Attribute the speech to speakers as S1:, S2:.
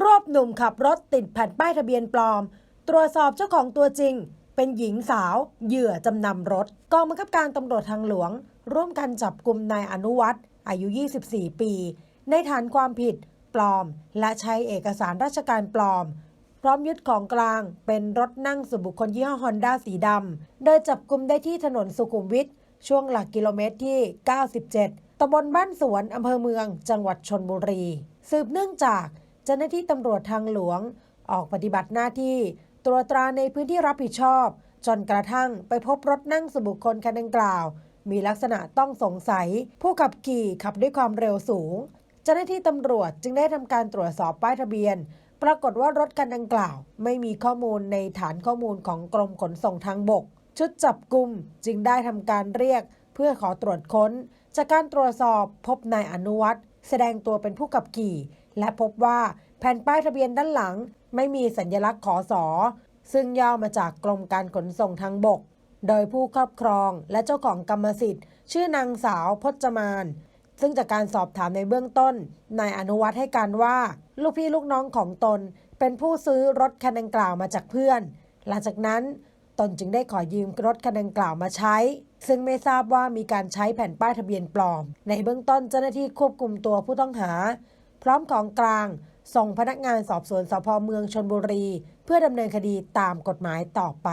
S1: รวบหนุ่มขับรถติดแผ่นป้ายทะเบียนปลอม ตรวจสอบเจ้าของตัวจริง เป็นหญิงสาว เหยื่อจำนำรถ กองบังคับการตำรวจทางหลวง ร่วมกันจับกลุ่มนายอนุวัฒน์อายุ 24 ปี ในฐานความผิด ปลอม และใช้เอกสารราชการปลอม พร้อมยึดของกลาง เป็นรถนั่งส่วนบุคคลยี่ห้อฮอนด้าสีดำโดยจับกลุ่มได้ที่ถนนสุขุมวิทช่วงหลักกิโลเมตรที่ 97ตำบลบ้านสวนอำเภอเมือง จังหวัดชนบุรี สืบเนื่องจาก เจ้าหน้าที่ตำรวจทางหลวง ออกปฏิบัติหน้าที่ ตรวจตราในพื้นที่รับผิดชอบ จนกระทั่งไปพบรถนั่งสบุคคลคันดังกล่าว มีลักษณะต้องสงสัย ผู้ขับขี่ขับด้วยความเร็วสูง เจ้าหน้าที่ตำรวจจึงได้ทำการตรวจสอบป้ายทะเบียน ปรากฏว่ารถคันดังกล่าว ไม่มีข้อมูลในฐานข้อมูลของกรมขนส่งทางบก ชุดจับกลุ่มจึงได้ทำการเรียก เพื่อขอตรวจค้น จากการตรวจสอบพบนายอนุวัฒน์แสดงตัวเป็นผู้ขับขี่ และพบว่าแผ่นป้ายทะเบียนด้านหลัง ไม่มีสัญลักษณ์ขอสอซึ่งย่อมาจากกรมการขนส่งทางบก โดยผู้ครอบครองและเจ้าของกรรมสิทธิ์ ชื่อนางสาวพจมาน ซึ่งจากการสอบถามในเบื้องต้น นายอนุวัฒน์ให้การว่า ลูกพี่ลูกน้องของตน เป็นผู้ซื้อรถคันดังกล่าวมาจากเพื่อน หลังจากนั้นตนจึงได้ขอยืมรถคันดังกล่าวมาใช้ ซึ่งไม่ทราบว่ามีการใช้แผ่นป้ายทะเบียนปลอม ในเบื้องต้นเจ้าหน้าที่ควบคุมตัวผู้ต้องหา พร้อมของกลาง ส่งพนักงานสอบสวนสพเมืองชนบุรี เพื่อดำเนินคดีตามกฎหมายต่อไป